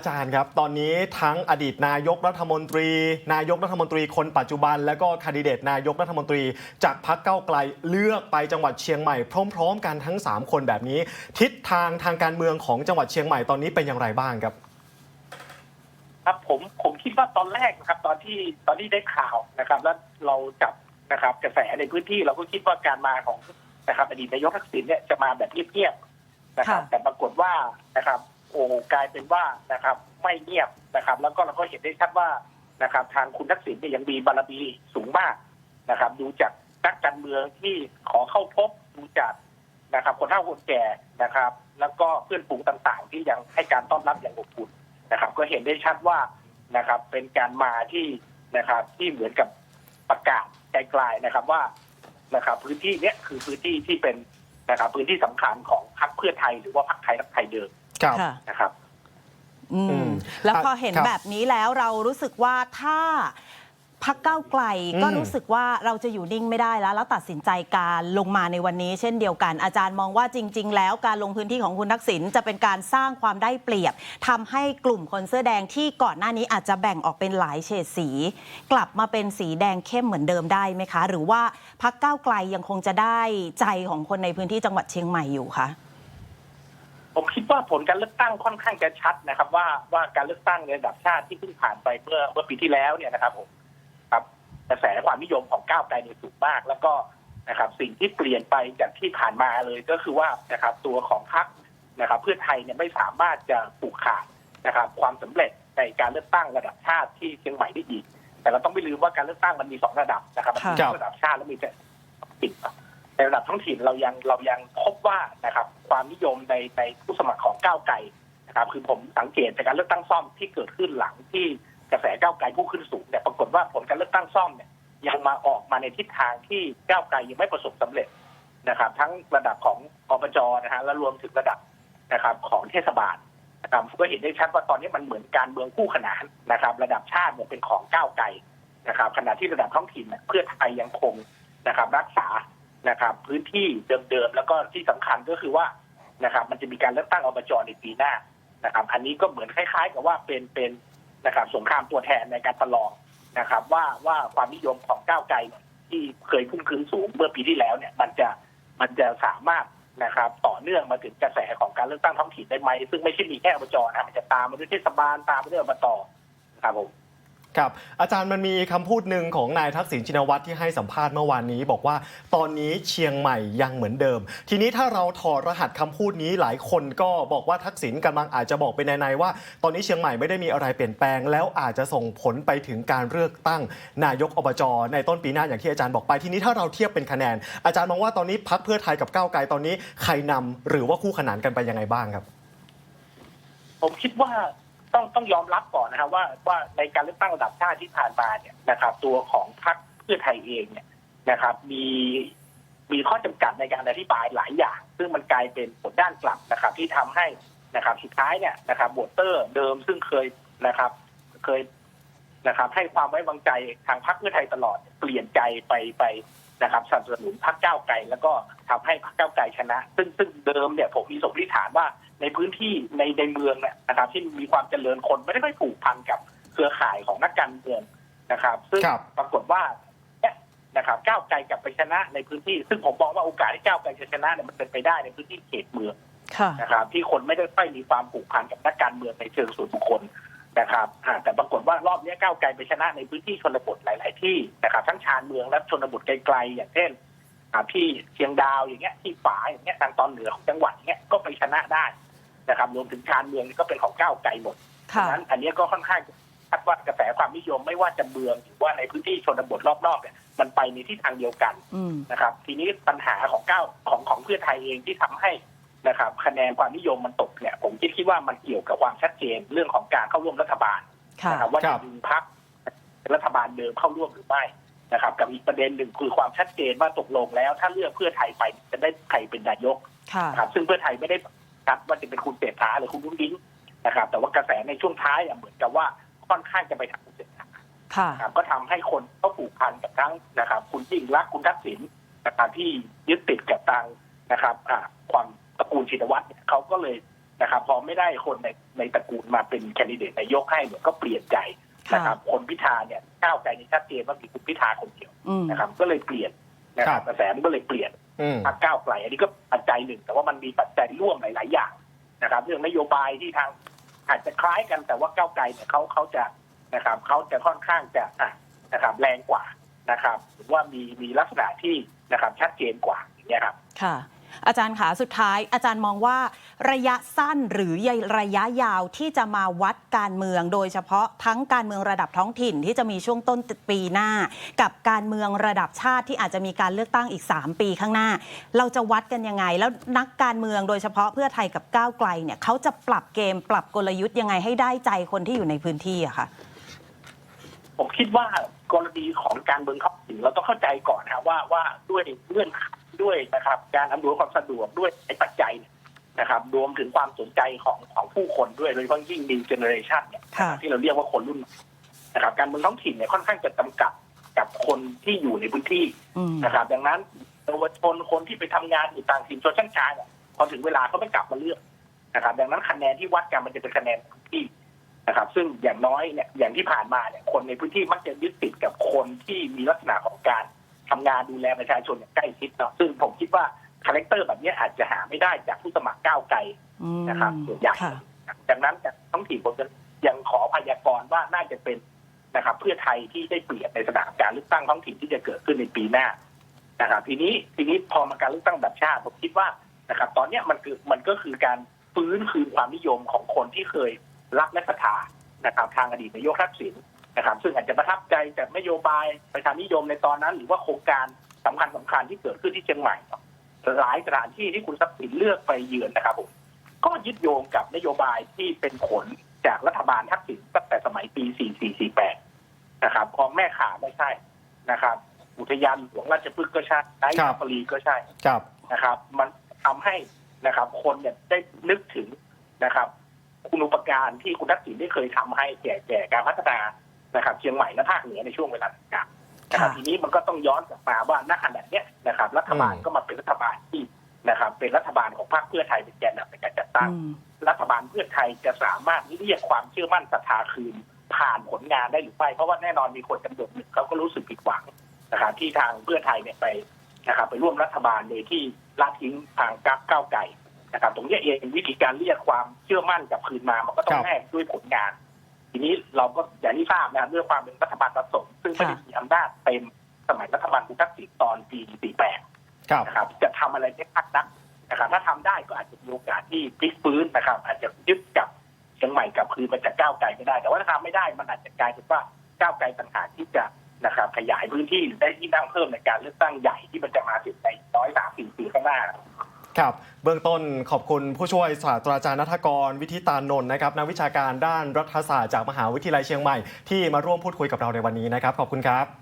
อาจารย์ครับ ตอนนี้ทั้งอดีตนายกรัฐมนตรี นายกรัฐมนตรีคนปัจจุบัน และก็คนดิเดตนายกรัฐมนตรี จากพรรคเก้าวไกลเลือกไปจังหวัดเชียงใหม่พร้อม ๆ กันทั้ง 3 คนแบบนี้ ทิศทางทางการเมืองของจังหวัดเชียงใหม่ตอนนี้เป็นอย่างไรบ้างครับ ครับผมผมคิดว่าตอนแรกนะครับ ตอนที่ตอนที่ได้ข่าวนะครับ แล้วเราจับนะครับกระแสในพื้นที่เราก็คิดว่าการมาของนะครับอดีตนายกทักษิณเนี่ยจะมาแบบเงียบๆนะครับค่ะแต่ปรากฏว่านะครับ โอ้กลายเป็นว่านะครับ ไม่เงียบนะครับ แล้วก็เราก็เห็นได้ชัดว่านะครับ ทางคุณทักษิณเนี่ยยังมีบารมีสูงมากนะครับ ดูจากนักการเมืองที่ขอเข้าพบดูจากนะครับ คนเฒ่าคนแก่นะครับ แล้วก็เพื่อนฝูงต่างๆ ที่ยังให้การต้อนรับอย่างอบอุ่นนะครับ ก็เห็นได้ชัดว่านะครับ เป็นการมาที่นะครับ ที่เหมือนกับประกาศไกลๆนะครับว่านะครับ พื้นที่เนี้ยคือพื้นที่ที่เป็นนะครับ พื้นที่สำคัญของพรรคเพื่อไทยหรือว่าพรรคไทยรักไทยเดิม ครับ ค่ะ นะครับ อือืมมแล้วอะพอเห็นครับแบบนี้แล้วเรารู้สึกว่าถ้าพักเก้าวไกลก็อืม รู้สึกว่าเราจะอยู่นิ่งไม่ได้แล้ว แล้วตัดสินใจการลงมาในวันนี้เช่นเดียวกัน อาจารย์มองว่าจริง ๆ แล้วการลงพื้นที่ของคุณทักษิณจะเป็นการสร้างความได้เปรียบทำให้กลุ่มคนเสื้อแดงที่ก่อนหน้านี้อาจจะแบ่งออกเป็นหลายเฉดสี กลับมาเป็นสีแดงเข้มเหมือนเดิมได้ไหมคะ หรือว่าพักเก้าวไกลยังคงจะได้ใจของคนในพื้นที่จังหวัดเชียงใหม่อยู่คะ ผมคิดว่าผลการเลือกตั้งค่อนข้างจะชัดนะครับ ว่าว่าการเลือกตั้งในระดับชาติที่เพิ่งผ่านไปเมื่อเมื่อปีที่แล้วเนี่ยนะครับผมครับกระแสความนิยมของก้าวไกลเนี่ยสูงมาก แล้วก็นะครับ สิ่งที่เปลี่ยนไปจากที่ผ่านมาเลยก็คือว่านะครับตัวของพรรคนะครับ เพื่อไทยเนี่ยไม่สามารถจะปลูกขาดนะครับ ความสำเร็จในการเลือกตั้งระดับชาติที่เชียงใหม่ได้อีก แต่เราต้องไม่ลืมว่าการเลือกตั้งมันมีสองระดับนะครับมันมีครับระดับชาติและมีแต่ปิด ในระดับท้องถิ่นเรายังเรายังพบว่านะครับความนิยมในในผู้สมัครของก้าวไกลนะครับคือผมสังเกตจากการเลือกตั้งซ่อมที่เกิดขึ้นหลังที่กระแสก้าวไกลพุ่งขึ้นสูงเนี่ยปรากฏว่าผลการเลือกตั้งซ่อมเนี่ยยังมาออกมาในทิศทางที่ก้าวไกลยังไม่ประสบสำเร็จนะครับ ทั้งระดับของอบจนะฮะและรวมถึงระดับนะครับของเทศบาลนะครับก็เห็นได้ชัดว่าตอนนี้มันเหมือนการเมืองคู่ขนานนะครับ ระดับชาติเนี่ยเป็นของก้าวไกลนะครับขณะที่ระดับท้องถิ่นเพื่อไทยยังคงนะครับรักษา นะครับ พื้นที่เดิมๆแล้วก็ที่สำคัญก็คือว่านะครับ มันจะมีการเลือกตั้งอบจในปีหน้านะครับ อันนี้ก็เหมือนคล้าย ๆ กับว่าเป็นเป็นนะครับสงครามตัวแทนในการประลองนะครับ ว่าว่าความนิยมของก้าวไกลที่เคยพุ่งขึ้นสูงเมื่อปีที่แล้วเนี่ย มันจะมันจะสามารถนะครับ ต่อเนื่องมาถึงกระแสของการเลือกตั้งท้องถิ่นได้ไหมซึ่งไม่ใช่มีแค่อบจนะมันจะตามมาด้วยเทศบาลตามมาด้วยอบตนะครับผม ครับอาจารย์มันมีคำพูดหนึ่งของนายทักษิณชินวัตรที่ให้สัมภาษณ์เมื่อวานนี้ บอกว่าตอนนี้เชียงใหม่ยังเหมือนเดิม ทีนี้ถ้าเราถอดรหัสคำพูดนี้หลายคนก็บอกว่าทักษิณกำลังอาจจะบอกไปในๆว่า ตอนนี้เชียงใหม่ไม่ได้มีอะไรเปลี่ยนแปลง แล้วอาจจะส่งผลไปถึงการเลือกตั้งนายกอบจในต้นปีหน้าอย่างที่อาจารย์บอกไปทีนี้ถ้าเราเทียบเป็นคะแนน อาจารย์มองว่าตอนนี้พักเพื่อไทยกับก้าวไกลตอนนี้ใครนำหรือว่าคู่ขนานกันไปยังไงบ้างครับ ผมคิดว่า ต้องต้องยอมรับก่อนนะครับว่าว่าในการเลือกตั้งระดับชาติที่ผ่านมาเนี่ยนะครับ ตัวของพรรคเพื่อไทยเองเนี่ยนะครับ มีมีข้อจำกัดในการอธิบายหลายอย่าง ซึ่งมันกลายเป็นผลด้านกลับนะครับ ที่ทำให้นะครับสุดท้ายเนี่ยนะครับโหวตเตอร์เดิมซึ่งเคยนะครับ เคยนะครับ ให้ความไว้วางใจทางพรรคเพื่อไทยตลอดเปลี่ยนใจไปไป นะครับสนับสนุนพรรคก้าวไกลแล้วก็ทำให้พรรคก้าวไกลชนะ ซึ่งซึ่งเดิมเนี่ยผมมีสมมติฐานว่าในพื้นที่ในในเมืองเนี่ยนะครับ ที่มีความเจริญคนไม่ได้ค่อยผูกพันกับเครือข่ายของนักการเมืองนะครับ ซึ่งครับปรากฏว่าเนี่ยนะครับก้าวไกลกลับไปชนะในพื้นที่ ซึ่งผมมองว่าโอกาสที่ก้าวไกลจะชนะเนี่ยมันเป็นไปได้ในพื้นที่เขตเมืองค่ะนะครับที่คนไม่ได้ค่อยมีความผูกพันกับนักการเมืองในเชิงส่วนบุคคล นะครับอ่าแต่ปรากฏว่ารอบนี้ก้าวไกลไปชนะในพื้นที่ชนบทหลาย ๆ ที่นะครับทั้งชานเมืองและชนบทไกล ๆ อย่างเช่นอ่าที่เชียงดาวอย่างเงี้ยที่ฝายอย่างเงี้ยทางตอนเหนือของจังหวัดอย่างเงี้ยก็ไปชนะได้นะครับ รวมถึงชานเมืองนี่ก็เป็นของก้าวไกลหมดค่ะฉะนั้นอันนี้ก็ค่อนข้างชัดว่ากระแสความนิยมไม่ว่าจะเมืองหรือว่าในพื้นที่ชนบทรอบนอกเนี่ยมันไปในที่ทางเดียวกันอืมนะครับ ทีนี้ปัญหาของก้าวของของเพื่อไทยเองที่ทำให้ นะครับคะแนนความนิยมมันตกเนี่ยผมคิดคิดว่ามันเกี่ยวกับความชัดเจนเรื่องของการเข้าร่วมรัฐบาลค่ะนะครับว่าครัจะบดึงพักรัฐบาลเดิมเข้าร่วมหรือไม่นะครับ กับอีกประเด็นหนึ่งคือความชัดเจนว่าตกลงแล้ว ถ้าเลือกเพื่อไทยไปจะได้ใครเป็นนายกค่ะ นะครับซึ่งเพื่อไทยไม่ได้ชัดว่าจะเป็นคุณเศรษฐาหรือคุณลุงลิ้งนะครับ แต่ว่ากระแสในช่วงท้ายอะเหมือนกับว่าค่อนข้างจะไปทางคุณเศรษฐา ค่ะ นะครับก็ทำให้คนก็ผูกพันกับทั้งนะครับ คุณยิ่งรักษณ์คุณทักษิณนะครับที่ยึดติดกับทางนะครับอ่าความตระ กูลชินวัตรเนี่ยเขาก็เลยนะครับพอไม่ได้คนในในตระกูลมาเป็นแคนดิเดตนายกให้เนี่ยก็เปลี่ยนใจนะครับคนพิธาเนี่ยก้าวไกลในชัดเจนว่ามีคุณพิธาคนเดียวอืมนะครับ ก็เลยเปลี่ยนนะคครัรับบกระแสมันก็เลยเปลี่ยนอืมพรรคก้าวไกลอันนี้ก็ปัจจัยหนึ่ง แต่ว่ามันมีปัจจัยร่วมหลาย ๆ อย่างนะครับ เรื่องนโยบายที่ทางอาจจะคล้ายกันแต่ว่าก้าวไกลเนี่ยเขาเขาจะนะครับเขาจะค่อนข้างจะอะนะครับแรงกว่านะครับ หรือว่ามีมีลักษณะที่นะครับชัดเจนกว่าอย่างเงี้ยครับ ค่ะ อาจารย์ขาสุดท้าย อาจารย์มองว่าระยะสั้นหรือระยะยาวที่จะมาวัดการเมือง โดยเฉพาะทั้งการเมืองระดับท้องถิ่นที่จะมีช่วงต้นปีหน้า กับการเมืองระดับชาติที่อาจจะมีการเลือกตั้งอีก 3 ปีข้างหน้า เราจะวัดกันยังไง แล้วนักการเมืองโดยเฉพาะเพื่อไทยกับก้าวไกลเนี่ยเขาจะปรับเกมปรับกลยุทธ์ยังไงให้ได้ใจคนที่อยู่ในพื้นที่อะค่ะผมคิดว่ากรณีของการเมืองท้องถิ่นเราต้องเข้าใจก่อนนะครับว่าว่าด้วยเงื่อนไข ด้วยนะครับ การอำนวยความสะดวกด้วยไอ้ปัจจัยเนี่ยนะครับรวมถึงความสนใจของของผู้คนด้วยโดยเฉพาะยิ่ง new generation เนี่ยค่ะ ที่เราเรียกว่าคนรุ่นใหม่นะครับ การเมืองท้องถิ่นเนี่ยค่อนข้างจะจำกัดกับคนที่อยู่ในพื้นที่อืมนะครับ ดังนั้นเยาวชนคนที่ไปทำงานอยู่ต่างถิ่นชนชั้นชายเนี่ยพอถึงเวลาเขาไม่กลับมาเลือกนะครับ ดังนั้นคะแนนที่วัดกันมันจะเป็นคะแนนพื้นที่นะครับ ซึ่งอย่างน้อยเนี่ยอย่างที่ผ่านมาเนี่ยคนในพื้นที่มักจะยึดติดกับคนที่มีลักษณะของการ ทำงานดูแลประชาชนอย่างใกล้ชิดเนาะซึ่งผมคิดว่าคาแรคเตอร์แบบนี้อาจจะหาไม่ได้จากผู้สมัครก้าวไกลอืมนะครับส่วนใหญ่ค่ะดังนั้นจากท้องถิ่นผมจะยังขอพยากรณ์ว่าน่าจะเป็นนะครับ เพื่อไทยที่ได้เปรียบในสนามการเลือกตั้งท้องถิ่นที่จะเกิดขึ้นในปีหน้านะครับทีนี้ทีนี้พอมาการเลือกตั้งแบบชาติผมคิดว่านะครับ ตอนเนี้ยมันคือมันก็คือการฟื้นคืนความนิยมของคนที่เคยรักและศรัทธานะครับ ทางอดีตนายกทักษิณ นะครับ ซึ่งอาจจะประทับใจจากนโยบายประชานิยมในตอนนั้น หรือว่าโครงการสำคัญสำคัญที่เกิดขึ้นที่เชียงใหม่หลายสถานที่ที่คุณทักษิณเลือกไปเยือนนะครับผมก็ยึดโยงกับนโยบายที่เป็นผลจากรัฐบาลทักษิณตั้งแต่สมัยปี 4448 นะครับคลองแม่ขาไม่ใช่นะครับ อุทยานหลวงราชพฤกษ์ก็ใช่ไนท์ครัซาบฟารีก็ใช่ครับนะครับ มันทำให้นะครับ คนเนี่ยได้นึกถึงนะครับ คุณอุปการที่คุณทักษิณได้เคยทำให้แก่แก่การพัฒนา นะครับเชียงใหม่และภาคเหนือในช่วงเวลาต่างๆนะครับค่ะทีนี้มันก็ต้องย้อนกลับมาว่าณขณะเนี้ยนะครับ รัฐบาลอืมก็มาเป็นรัฐบาลที่นะครับ เป็นรัฐบาลของพรรคเพื่อไทยเป็นแกนนำในการจัดตั้งอืมรัฐบาลเพื่อไทยจะสามารถเรียกความเชื่อมั่นศรัทธาคืนผ่านผลงานได้หรือไม่เพราะว่าแน่นอนมีคนจำนวนหนึ่งเขาก็รู้สึกผิดหวังนะครับที่ทางเพื่อไทยเนี่ยไปนะครับ ไปร่วมรัฐบาลโดยที่ละทิ้งทางก้าวก้าวไกลนะครับ ตรงเนี้ยเองวิธีการเรียกความเชื่อมั่นกลับคืนมามันก็ต้อคงรับแลกด้วยผลงาน ทีนี้เราก็อย่างที่ทราบนะครับด้วยความเป็นรัฐบาลผสมซึ่งไม่ได้มีอำนาจเต็มสมัยรัฐบาลคุณทักษิณตอนปี 48ครับนะครับ จะทำอะไรได้มากนักนะครับ ถ้าทำได้ก็อาจจะมีโอกาสที่พลิกฟื้นนะครับ อาจจะยึดกับเชียงใหม่กลับคืนมาจากก้าวไกลก็ได้ แต่ว่าถ้าทำไม่ได้มันอาจจะกลายเป็นว่าก้าวไกลต่างหากที่จะนะครับขยายพื้นที่หรือได้ที่นั่งเพิ่มในการเลือกตั้งใหญ่ที่มันจะมาถึงในร้อยสามสี่ปีข้างหน้า ครับเบื้องต้นขอบคุณผู้ช่วยศาสตราจารย์นัทกรวิทิตานนท์นะครับนักวิชาการด้านรัฐศาสตร์จากมหาวิทยาลัยเชียงใหม่ที่มาร่วมพูดคุยกับเราในวันนี้นะครับ ขอบคุณครับ